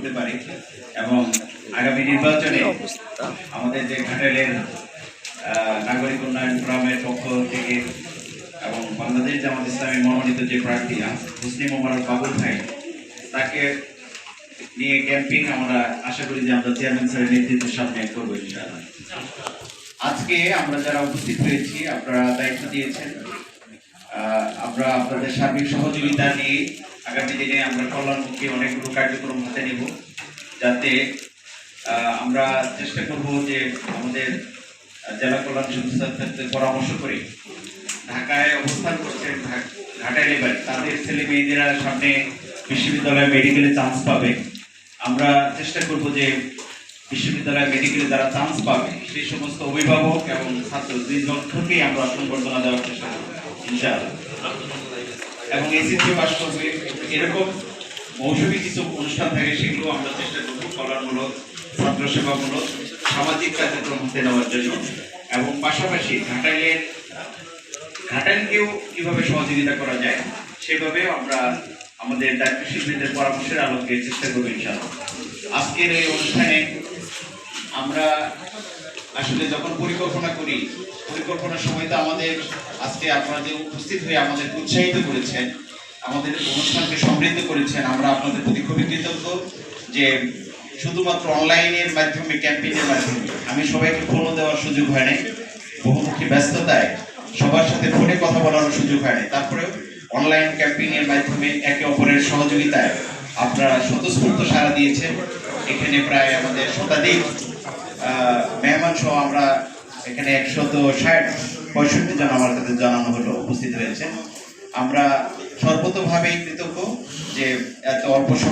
করতে পারি। এবং আগামী নির্বাচনে আমাদের যে ঘাটালের নাগরিক উন্নয়ন ফোরামের পক্ষ থেকে এবং বাংলাদেশ জামাত ইসলামী মনোনীত যে প্রার্থী মুসলিম মোবারক বাবুল ভাই, তাকে নিয়ে ক্যাম্পিং আমরা আশা করি যে আমরা চেয়ারম্যান স্যারের নেতৃত্বের সামনে করব ইনশাআল্লাহ। আজকে আমরা যারা উপস্থিত হয়েছি, আপনারা দায়িত্ব দিয়েছেন। আমরা আপনাদের সার্বিক সহযোগিতা নিয়ে আগামী দিনে আমরা কল্যাণমুখী অনেকগুলো কার্যক্রম হাতে নেব, যাতে আমরা চেষ্টা করব যে আমাদের জেলা কল্যাণ সংস্থার সাথে পরামর্শ করে ঢাকায় অবস্থান করছেন ঘা- ঘাটাইলে তাদের ছেলে মেয়েদেরা সামনে বিশ্ববিদ্যালয়ে মেডিকেলে চান্স পাবে। আমরা চেষ্টা করব যে বিশ্ববিদ্যালয় মেডিকেলে যারা চান্স পাবে, সেই সমস্ত অভিভাবক এবং ছাত্র দুই জনকেই আমরা সংবর্ধনা দেওয়ার চেষ্টা করব। এবং এসএসসি পাস করবে। এরকম মৌসুমী কিছু অনুষ্ঠান থাকে, সেগুলো আমরা চেষ্টা করব কল্যাণমূলক ছাত্র সেবামূলক সামাজিক কার্যক্রম হাতে নেওয়ার জন্য। এবং পাশাপাশি ঘাটাইলের ঘাটাইলকেও কীভাবে সহযোগিতা করা যায় সেভাবে আমরা আমাদের দায়িত্বশীলদের পরামর্শের আলোকে চেষ্টা করব ইনশাআল্লাহ। আজকের এই অনুষ্ঠানে আমরা আসলে যখন পরিকল্পনা করি, পরিকল্পনার সময় তো আমাদের আজকে আপনারা যে উপস্থিত হয়ে আমাদের উৎসাহিত করেছেন, আমাদের অনুষ্ঠানকে সমৃদ্ধ করেছেন, আমরা আপনাদের প্রতি খুবই কৃতজ্ঞ যে শুধুমাত্র অনলাইনের মাধ্যমে, ক্যাম্পেইনের মাধ্যমে আমি সবাইকে ফোনও দেওয়ার সুযোগ হয় নাই। বহুমুখী ব্যস্ততায় সবার সাথে ফোনে কথা বলার সুযোগ হয় নাই। তারপরেও অনলাইন ক্যাম্পেইনের মাধ্যমে একে অপরের সহযোগিতায় আপনারা স্বতঃস্ফূর্ত সাড়া দিয়েছেন। এখানে প্রায় আমাদের শতাধিক সহ আমরা এখানে একশত ষাট পঁয়ষট্টি জন আমার কাছে জানানো হলো, উপস্থিত রয়েছে। আমরা সর্বতভাবেই কৃতজ্ঞ যে এত অল্প সময়